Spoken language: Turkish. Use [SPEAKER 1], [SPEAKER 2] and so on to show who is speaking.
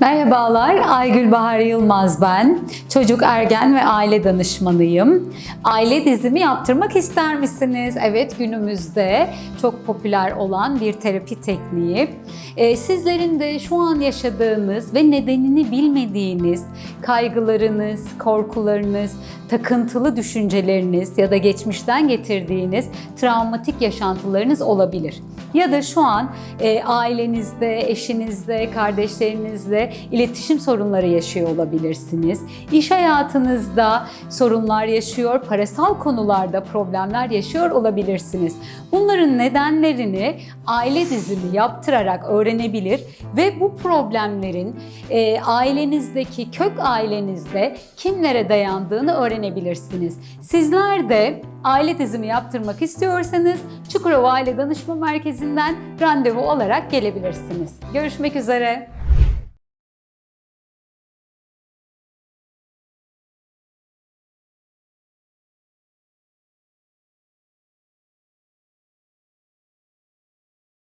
[SPEAKER 1] Merhabalar, Aygül Bahar Yılmaz ben. Çocuk, ergen ve aile danışmanıyım. Aile dizimi yaptırmak ister misiniz? Evet, günümüzde çok popüler olan bir terapi tekniği. Ee, sizlerin de şu an yaşadığınız ve nedenini bilmediğiniz kaygılarınız, korkularınız, takıntılı düşünceleriniz ya da geçmişten getirdiğiniz travmatik yaşantılarınız olabilir. Ya da şu an e, ailenizde, eşinizde, kardeşlerinizle iletişim sorunları yaşıyor olabilirsiniz. İş hayatınızda sorunlar yaşıyor, parasal konularda problemler yaşıyor olabilirsiniz. Bunların nedenlerini aile dizimi yaptırarak öğrenebilir ve bu problemlerin e, ailenizdeki kök ailenizde kimlere dayandığını öğrenebilirsiniz. Sizler de aile dizimi yaptırmak istiyorsanız Çukurova Aile Danışma Merkezi'nden randevu olarak gelebilirsiniz. Görüşmek üzere.